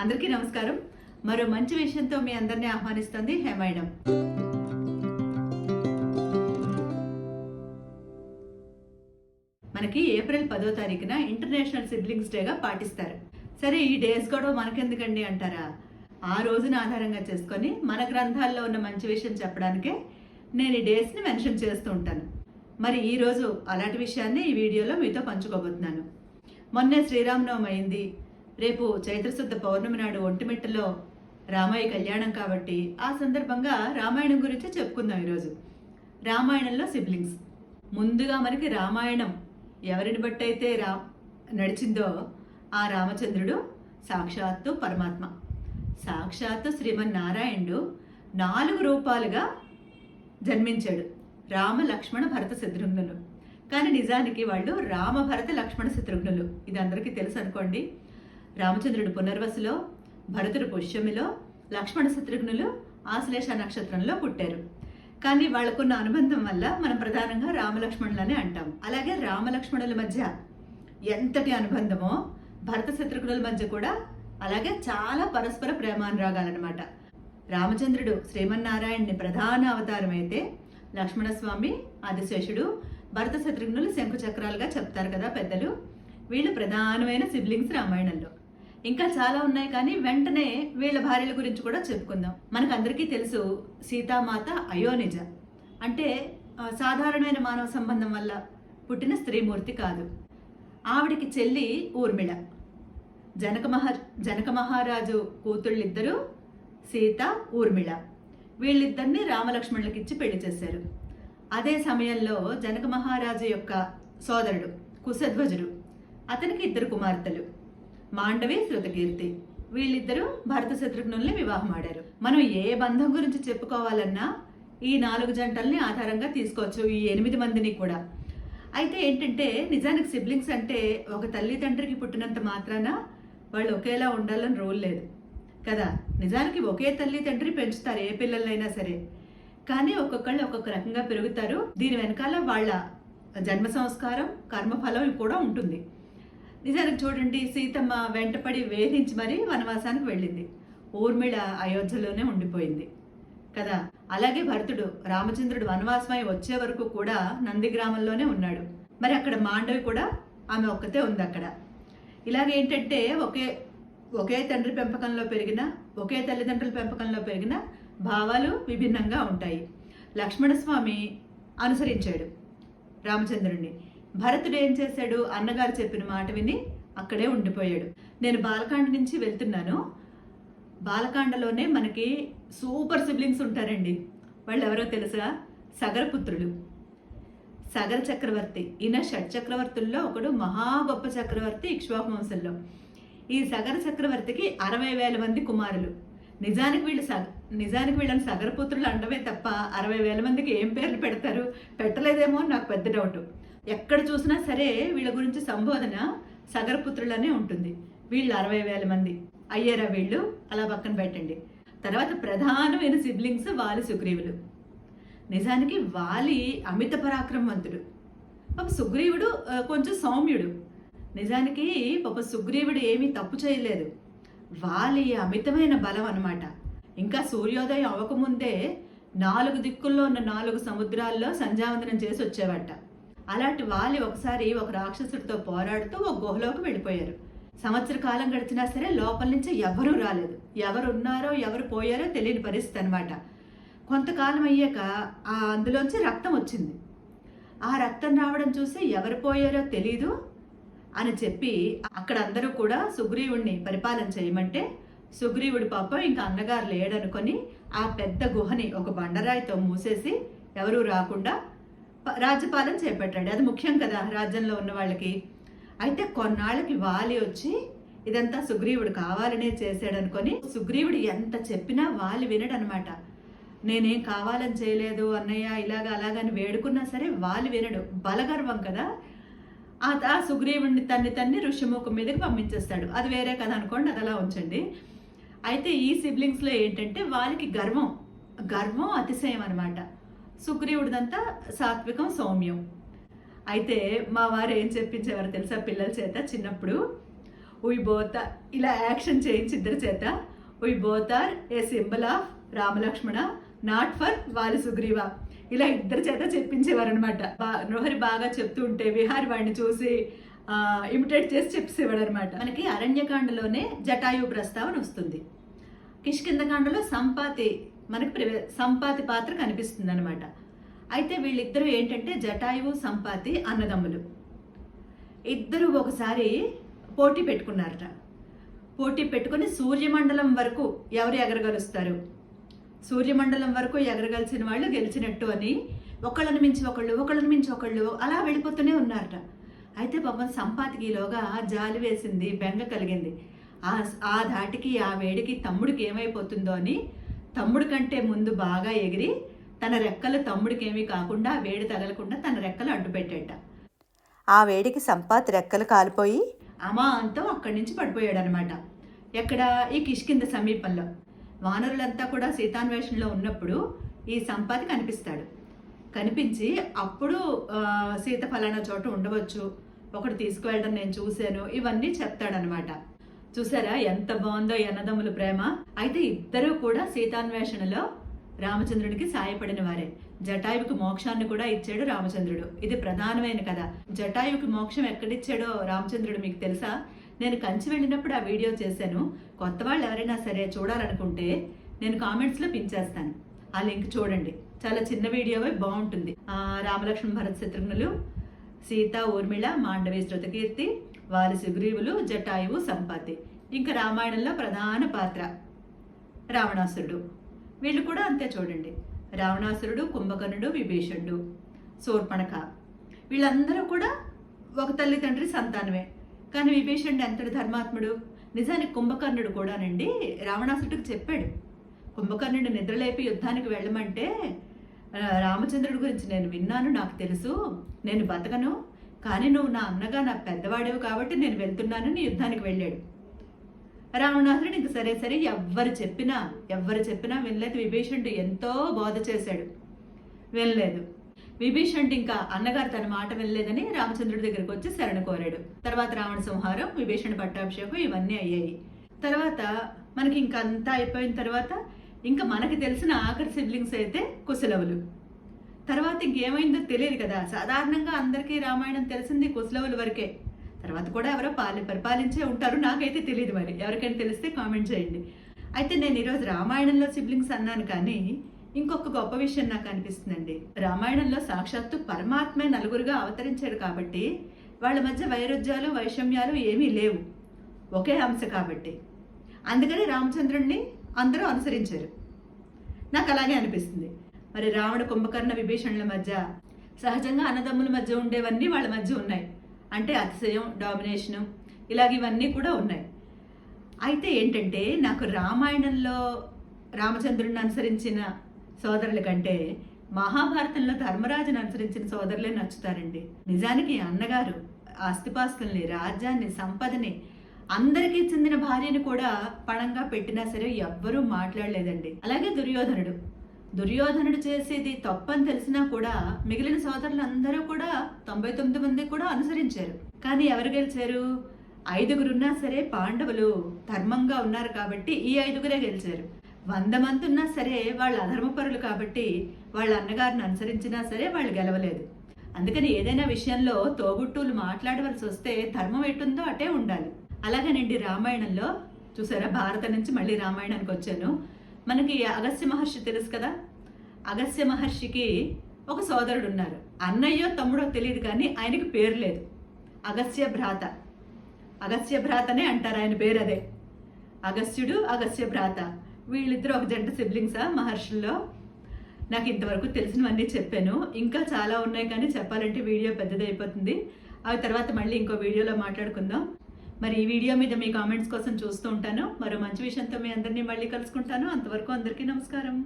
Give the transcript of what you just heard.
అందరికీ నమస్కారం. మరో మంచి విషయంతో మీ అందరినీ ఆహ్వానిస్తుంది హేమైడం మనకి ఏప్రిల్ పదో తారీఖున ఇంటర్నేషనల్ సిబ్లింగ్స్ డేగా పాటిస్తారు. సరే ఈ డేస్ గొడవ మనకెందుకండి అంటారా? ఆ రోజున ఆధారంగా చేసుకొని మన గ్రంథాల్లో ఉన్న మంచి విషయం చెప్పడానికే నేను ఈ డేస్ని మెన్షన్ చేస్తూ ఉంటాను. మరి ఈరోజు అలాంటి విషయాన్ని ఈ వీడియోలో మీతో పంచుకోబోతున్నాను. మొన్నే శ్రీరామనవమి అయింది. రేపు చైత్రశుద్ధ పౌర్ణమి నాడు ఒంటిమిట్టలో రామయ్య కళ్యాణం కాబట్టి ఆ సందర్భంగా రామాయణం గురించి చెప్పుకుందాం ఈరోజు. రామాయణంలో సిబ్లింగ్స్ ముందుగా మనకి రామాయణం ఎవరిని బట్టి అయితే రా నడిచిందో ఆ రామచంద్రుడు సాక్షాత్తు పరమాత్మ. సాక్షాత్తు శ్రీమన్నారాయణుడు నాలుగు రూపాలుగా జన్మించాడు. రామ లక్ష్మణ భరత శత్రుఘ్నులు. కానీ నిజానికి వాళ్ళు రామ భరత లక్ష్మణ శత్రుఘ్నులు. ఇది అందరికీ తెలుసు అనుకోండి. రామచంద్రుడు పునర్వసులో భరతుడు పుష్యమిలో లక్ష్మణ శత్రుఘ్నులు ఆశ్లేష నక్షత్రంలో పుట్టారు. కానీ వాళ్ళకున్న అనుబంధం వల్ల మనం ప్రధానంగా రామలక్ష్మణులని అంటాం. అలాగే రామలక్ష్మణుల మధ్య ఎంతటి అనుబంధమో భరత శత్రుఘ్నుల మధ్య కూడా అలాగే చాలా పరస్పర ప్రేమానురాగాలన్నమాట రామచంద్రుడు శ్రీమన్నారాయణ్ని ప్రధాన అవతారం అయితే లక్ష్మణస్వామి ఆదిశేషుడు భరత శత్రుఘ్నులు శంకుచక్రాలుగా చెప్తారు కదా పెద్దలు. వీళ్ళు ప్రధానమైన సిబ్లింగ్స్ రామాయణంలో. ఇంకా చాలా ఉన్నాయి కానీ వెంటనే వీళ్ళ భార్యల గురించి కూడా చెప్పుకుందాం. మనకు అందరికీ తెలుసు సీతామాత అయోనిజ. అంటే సాధారణమైన మానవ సంబంధం వల్ల పుట్టిన స్త్రీమూర్తి కాదు. ఆవిడికి చెల్లి ఊర్మిళ. జనక మహా జనక మహారాజు కూతుళ్ళిద్దరూ సీత ఊర్మిళ. వీళ్ళిద్దరిని రామలక్ష్మణులకి ఇచ్చి పెళ్ళి చేశారు. అదే సమయంలో జనక మహారాజు యొక్క సోదరుడు కుశధ్వజుడు. అతనికి ఇద్దరు కుమార్తెలు. మాండవి శృతకీర్తి. వీళ్ళిద్దరూ భరత శత్రుఘ్నుల్ని వివాహం ఆడారు మనం ఏ బంధం గురించి చెప్పుకోవాలన్నా ఈ నాలుగు జంటల్ని ఆధారంగా తీసుకోవచ్చు ఈ ఎనిమిది మందిని కూడా. అయితే ఏంటంటే నిజానికి సిబ్లింగ్స్ అంటే ఒక తల్లి తండ్రికి పుట్టినంత మాత్రాన వాళ్ళు ఒకేలా ఉండాలని రూల్ లేదు. కదా? నిజానికి ఒకే తల్లి తండ్రి పెంచుతారు ఏ పిల్లలైనా సరే. కానీ ఒక్కొక్కళ్ళు ఒక్కొక్క రకంగా పెరుగుతారు. దీని వెనకాల వాళ్ళ జన్మ సంస్కారం కర్మఫలం కూడా ఉంటుంది. నిజానికి చూడండి సీతమ్మ వెంటపడి వేధించి మరీ వనవాసానికి వెళ్ళింది. ఊర్మిళ అయోధ్యలోనే ఉండిపోయింది. కదా అలాగే భరతుడు రామచంద్రుడు వనవాసమై వచ్చే వరకు కూడా నంది గ్రామంలోనే ఉన్నాడు. మరి అక్కడ మాండవి కూడా ఆమె ఒక్కతే ఉంది అక్కడ. ఇలాగేంటంటే ఒకే ఒకే తండ్రి పెంపకంలో పెరిగిన ఒకే తల్లిదండ్రుల పెంపకంలో పెరిగిన భావాలు విభిన్నంగా ఉంటాయి. లక్ష్మణస్వామి అనుసరించాడు రామచంద్రుడిని భరతుడు ఏం చేశాడు? అన్నగారు చెప్పిన మాట విని అక్కడే ఉండిపోయాడు. నేను బాలకాండ నుంచి వెళ్తున్నాను. బాలకాండలోనే మనకి సూపర్ సిబ్లింగ్స్ ఉంటారండి. వాళ్ళు ఎవరో తెలుసా? సగరపుత్రులు. సగర చక్రవర్తి. ఈయన షట్ చక్రవర్తుల్లో ఒకడు మహా గొప్ప చక్రవర్తి ఇక్ష్వాకు ఈ సగర చక్రవర్తికి అరవై వేల మంది కుమారులు. నిజానికి వీళ్ళు సగ నిజానికి వీళ్ళని సగరపుత్రులు అండమే తప్ప అరవై వేల మందికి ఏం పేర్లు పెడతారు? పెట్టలేదేమో అని నాకు పెద్ద డౌట్ ఎక్కడ చూసినా సరే వీళ్ళ గురించి సంబోధన సగరపుత్రులనే ఉంటుంది. వీళ్ళు అరవై వేల మంది. అయ్యారా వీళ్ళు? అలా పక్కన పెట్టండి. తర్వాత ప్రధానమైన సిబ్లింగ్స్ వాలి సుగ్రీవులు. నిజానికి వాలి అమిత పరాక్రమవంతుడు. పాప సుగ్రీవుడు కొంచెం సౌమ్యుడు. నిజానికి పాప సుగ్రీవుడు ఏమీ తప్పు చేయలేదు. వాలి అమితమైన బలం అనమాట ఇంకా సూర్యోదయం అవ్వకముందే నాలుగు దిక్కుల్లో ఉన్న నాలుగు సముద్రాల్లో సంధ్యావందనం చేసి వచ్చేవట. అలాంటి వాలి ఒకసారి ఒక రాక్షసుడితో పోరాడుతూ ఒక గుహలోకి వెళ్ళిపోయారు. సంవత్సర కాలం గడిచినా సరే లోపల నుంచి ఎవరూ రాలేదు. ఎవరు ఉన్నారో ఎవరు పోయారో తెలియని పరిస్థితి అనమాట కొంతకాలం అయ్యాక ఆ అందులోంచి రక్తం వచ్చింది. ఆ రక్తం రావడం చూసి ఎవరు పోయారో తెలీదు అని చెప్పి అక్కడ అందరూ కూడా సుగ్రీవుడిని పరిపాలన చేయమంటే సుగ్రీవుడి పాపం ఇంకా అన్నగారు లేడనుకొని ఆ పెద్ద గుహని ఒక బండరాయితో మూసేసి ఎవరూ రాకుండా రాజ్యపాలన చేపట్టాడు. అది ముఖ్యం కదా రాజ్యంలో ఉన్న వాళ్ళకి. అయితే కొన్నాళ్ళకి వాలి వచ్చి ఇదంతా సుగ్రీవుడు కావాలనే చేశాడనుకొని సుగ్రీవుడు ఎంత చెప్పినా వాలి వినడనమాట. నేనేం కావాలని చేయలేదు అన్నయ్య ఇలాగ అలాగని వేడుకున్నా సరే వాలి వినడు. బలగర్వం కదా. ఆ ఆ సుగ్రీవుడిని తన్ని తన్ని ఋషిముఖం మీదకి పంపించేస్తాడు. అది వేరే కథ అనుకోండి అది అలా ఉంచండి. అయితే ఈ సిబ్లింగ్స్లో ఏంటంటే వాళ్ళకి గర్వం. గర్వం అతిశయం అనమాట. సుగ్రీవుడిదంతా సాత్వికం సౌమ్యం. అయితే మా వారు ఏం చెప్పించేవారు తెలుసా పిల్లల చేత చిన్నప్పుడు? ఉయ్ బోత ఇలా యాక్షన్ చేయించి ఇద్దరి చేత. We both are a symbol of Ramalakshmana not for Vali Sugriva ఇలా ఇద్దరి చేత చెప్పించేవారు అనమాట నృహరి బాగా చెప్తూ ఉంటే విహారి వాడిని చూసి ఇమిటేట్ చేసి చెప్పేసేవాడు అనమాట మనకి అరణ్యకాండలోనే జటాయు ప్రస్తావన వస్తుంది. కిష్కిందకాండలో సంపాతి మనకి ప్రివే సంపాతి పాత్ర కనిపిస్తుంది అనమాట అయితే వీళ్ళిద్దరూ ఏంటంటే జటాయువు సంపాతి అన్నదమ్ములు. ఇద్దరు ఒకసారి పోటీ పెట్టుకున్నారట. పోటీ పెట్టుకుని సూర్యమండలం వరకు ఎవరు ఎగరగలుస్తారు? సూర్యమండలం వరకు ఎగరగలిసిన వాళ్ళు గెలిచినట్టు అని ఒకళ్ళని మించి ఒకళ్ళు ఒకళ్ళని మించి ఒకళ్ళు అలా వెళ్ళిపోతూనే ఉన్నారట. అయితే పాపం సంపాతికిలోగా జాలి వేసింది బెంగ కలిగింది. ఆ ఆ ధాటికి ఆ వేడికి తమ్ముడికి ఏమైపోతుందో అని తమ్ముడి కంటే ముందు బాగా ఎగిరి తన రెక్కలు తమ్ముడికి ఏమీ కాకుండా వేడి తగలకుండా తన రెక్కలు అడ్డుపెట్టేట ఆ వేడికి సంపాత్ రెక్కలు కాలిపోయి అమాంతం అక్కడి నుంచి పడిపోయాడు అనమాట ఎక్కడ? ఈ కిష్కింద సమీపంలో. వానరులంతా కూడా సీతాన్వేషణలో ఉన్నప్పుడు ఈ సంపాతి కనిపిస్తాడు. కనిపించి అప్పుడు సీత ఫలానా చోట ఉండవచ్చు. ఒకడు తీసుకువెళ్ళడం నేను చూశాను. ఇవన్నీ చెప్తాడనమాట. చూసారా? ఎంత బాగుందో అన్నదమ్ముల ప్రేమ. అయితే ఇద్దరూ కూడా సీతాన్వేషణలో రామచంద్రుడికి సాయపడిన వారే. జటాయువుకి మోక్షాన్ని కూడా ఇచ్చాడు రామచంద్రుడు. ఇది ప్రధానమైన కథ. జటాయువుకి మోక్షం ఎక్కడిచ్చాడో రామచంద్రుడు మీకు తెలుసా? నేను కంచి వెళ్ళినప్పుడు ఆ వీడియో చేశాను. కొత్త వాళ్ళు ఎవరైనా సరే చూడాలనుకుంటే నేను కామెంట్స్లో పించేస్తాను ఆ లింక్ చూడండి. చాలా చిన్న వీడియోవే బాగుంటుంది. రామలక్ష్మణ భరత్ శత్రుఘ్నులు సీత ఊర్మిళ మాండవి శృతకీర్తి వాలి సుగ్రీవులు జటాయువు సంపాతి ఇంకా రామాయణంలో ప్రధాన పాత్ర రావణాసురుడు. వీళ్ళు కూడా అంతే చూడండి. రావణాసురుడు కుంభకర్ణుడు విభీషణుడు. శూర్పణక వీళ్ళందరూ కూడా ఒక తల్లి తండ్రి సంతానమే. కానీ విభీషణుడు ఎంతటి ధర్మాత్ముడు? నిజానికి కుంభకర్ణుడు కూడానండి రావణాసురుడికి చెప్పాడు. కుంభకర్ణుడు నిద్రలేపి యుద్ధానికి వెళ్ళమంటే రామచంద్రుడి గురించి నేను విన్నాను నాకు తెలుసు. నేను బతకను. కానీ నువ్వు నా అన్నగా నా పెద్దవాడివి కాబట్టి నేను వెళ్తున్నాను నీ యుద్ధానికి వెళ్ళాడు. రావణాసురుడు ఇంక సరే సరే ఎవ్వరు చెప్పినా ఎవ్వరు చెప్పినా వినలేదు. విభీషణుడు ఎంతో బోధ చేశాడు. వినలేదు. విభీషణుడు ఇంకా అన్నగారు తన మాట వినలేదని రామచంద్రుడి దగ్గరికి వచ్చి శరణ కోరాడు. తర్వాత రావణ సంహారం విభీషణ పట్టాభిషేకం ఇవన్నీ అయ్యాయి. తర్వాత మనకి ఇంకంతా అంతా అయిపోయిన తర్వాత ఇంకా మనకి తెలిసిన ఆఖరి సిబ్లింగ్స్ అయితే కుశలవులు. తర్వాత ఇంకేమైందో తెలియదు కదా. సాధారణంగా అందరికీ రామాయణం తెలిసింది కుసలవుల వరకే. తర్వాత కూడా ఎవరో పాలి పరిపాలించే ఉంటారు నాకైతే తెలియదు మరి. ఎవరికైనా తెలిస్తే కామెంట్ చేయండి. అయితే నేను ఈరోజు రామాయణంలో సిబ్లింగ్స్ అన్నాను కానీ ఇంకొక గొప్ప విషయం నాకు అనిపిస్తుందండి. రామాయణంలో సాక్షాత్తు పరమాత్మే నలుగురుగా అవతరించాడు కాబట్టి వాళ్ళ మధ్య వైరుధ్యాలు వైషమ్యాలు ఏమీ లేవు. ఒకే అంశ కాబట్టి. అందుకని రామచంద్రుణ్ణి అందరూ అనుసరించారు. నాకు అలాగే అనిపిస్తుంది. మరి రావణ కుంభకర్ణ విభీషణుల మధ్య సహజంగా అన్నదమ్ముల మధ్య ఉండేవన్నీ వాళ్ళ మధ్య ఉన్నాయి. అంటే అతిశయం డామినేషను ఇలాగ ఇవన్నీ కూడా ఉన్నాయి. అయితే ఏంటంటే నాకు రామాయణంలో రామచంద్రుడిని అనుసరించిన సోదరుల కంటే మహాభారతంలో ధర్మరాజుని అనుసరించిన సోదరులే నచ్చుతారండి. నిజానికి అన్నగారు ఆస్తిపాస్తుల్ని రాజ్యాన్ని సంపదని అందరికీ చెందిన భార్యని కూడా పణంగా పెట్టినా సరే ఎవ్వరూ మాట్లాడలేదండి. అలాగే దుర్యోధనుడు. దుర్యోధనుడు చేసేది తప్పని తెలిసినా కూడా మిగిలిన సోదరులందరూ కూడా తొంభై తొమ్మిది మంది కూడా అనుసరించారు. కానీ ఎవరు గెలిచారు? ఐదుగురున్నా సరే పాండవులు ధర్మంగా ఉన్నారు కాబట్టి ఈ ఐదుగురే గెలిచారు. వంద మంది ఉన్నా సరే వాళ్ళు అధర్మపరులు కాబట్టి వాళ్ళ అన్నగారిని అనుసరించినా సరే వాళ్ళు గెలవలేదు. అందుకని ఏదైనా విషయంలో తోబుట్టులు మాట్లాడవలసి వస్తే ధర్మం ఎటుందో అటే ఉండాలి. అలాగేనండి రామాయణంలో. చూసారా? భారత నుంచి మళ్ళీ రామాయణానికి వచ్చాను. మనకి అగస్త్య మహర్షి తెలుసు కదా? అగస్త్య మహర్షికి ఒక సోదరుడు ఉన్నారు అన్నయ్యో తమ్ముడో తెలియదు కానీ ఆయనకి పేరు లేదు. అగస్త్య భ్రాత. అగస్త్య భ్రాతనే అంటారు ఆయన పేరు అదే. అగస్త్యుడు అగస్త్య భ్రాత. వీళ్ళిద్దరూ ఒక జంట సిబ్లింగ్సా మహర్షుల్లో? నాకు ఇంతవరకు తెలిసినవన్నీ చెప్పాను. ఇంకా చాలా ఉన్నాయి కానీ చెప్పాలంటే వీడియో పెద్దదైపోతుంది. అవి తర్వాత మళ్ళీ ఇంకో వీడియోలో మాట్లాడుకుందాం. మరి ఈ వీడియో మీద మీ కామెంట్స్ కోసం చూస్తూ ఉంటాను. మరో మంచి విషయంతో మీ అందరినీ మళ్ళీ కలుసుకుంటాను. అంతవరకు అందరికీ నమస్కారం.